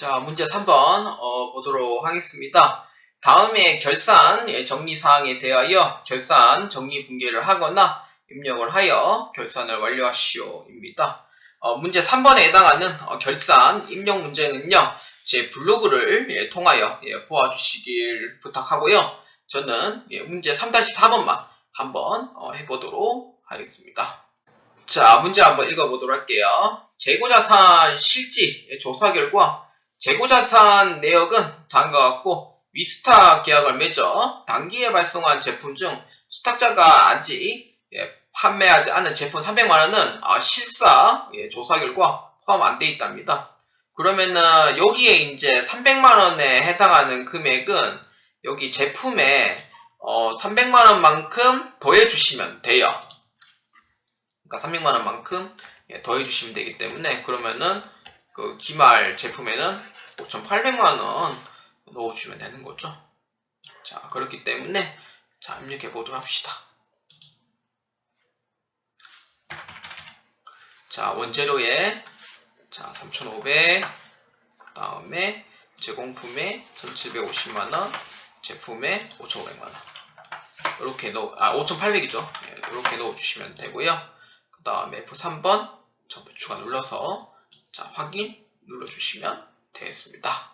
자, 문제 3번 어, 보도록 하겠습니다. 다음에 결산 예, 정리 사항에 대하여 결산 정리 분계를 하거나 입력을 하여 결산을 완료하시오입니다. 어, 문제 3번에 해당하는 어, 결산 입력 문제는요. 제 블로그를 예, 통하여 예, 보아주시길 부탁하고요. 저는 예, 문제 3-4번만 한번 어, 해보도록 하겠습니다. 자, 문제 한번 읽어보도록 할게요. 재고자산 실지 예, 조사 결과 재고자산 내역은 다음과 같고 위스타 계약을 맺어 단기에 발송한 제품 중 수탁자가 아직 예, 판매하지 않은 제품 300만원은 아, 실사 예, 조사 결과 포함 안 돼 있답니다. 그러면은 여기에 이제 300만원에 해당하는 금액은 여기 제품에 어, 300만원만큼 더해 주시면 돼요. 그러니까 300만원만큼 예, 더해 주시면 되기 때문에 그러면은 그 기말 제품에는 5,800만원 넣어주면 되는 거죠. 자, 그렇기 때문에 자, 입력해 보도록 합시다. 자, 원재료에 자, 3,500 그 다음에 제공품에 1,750만원 제품에 5,500만원 이렇게 넣어 아 5,800이죠. 이렇게 넣어 주시면 되고요. 그 다음에 F3번 전부 추가 눌러서 자, 확인 눌러 주시면 되겠습니다.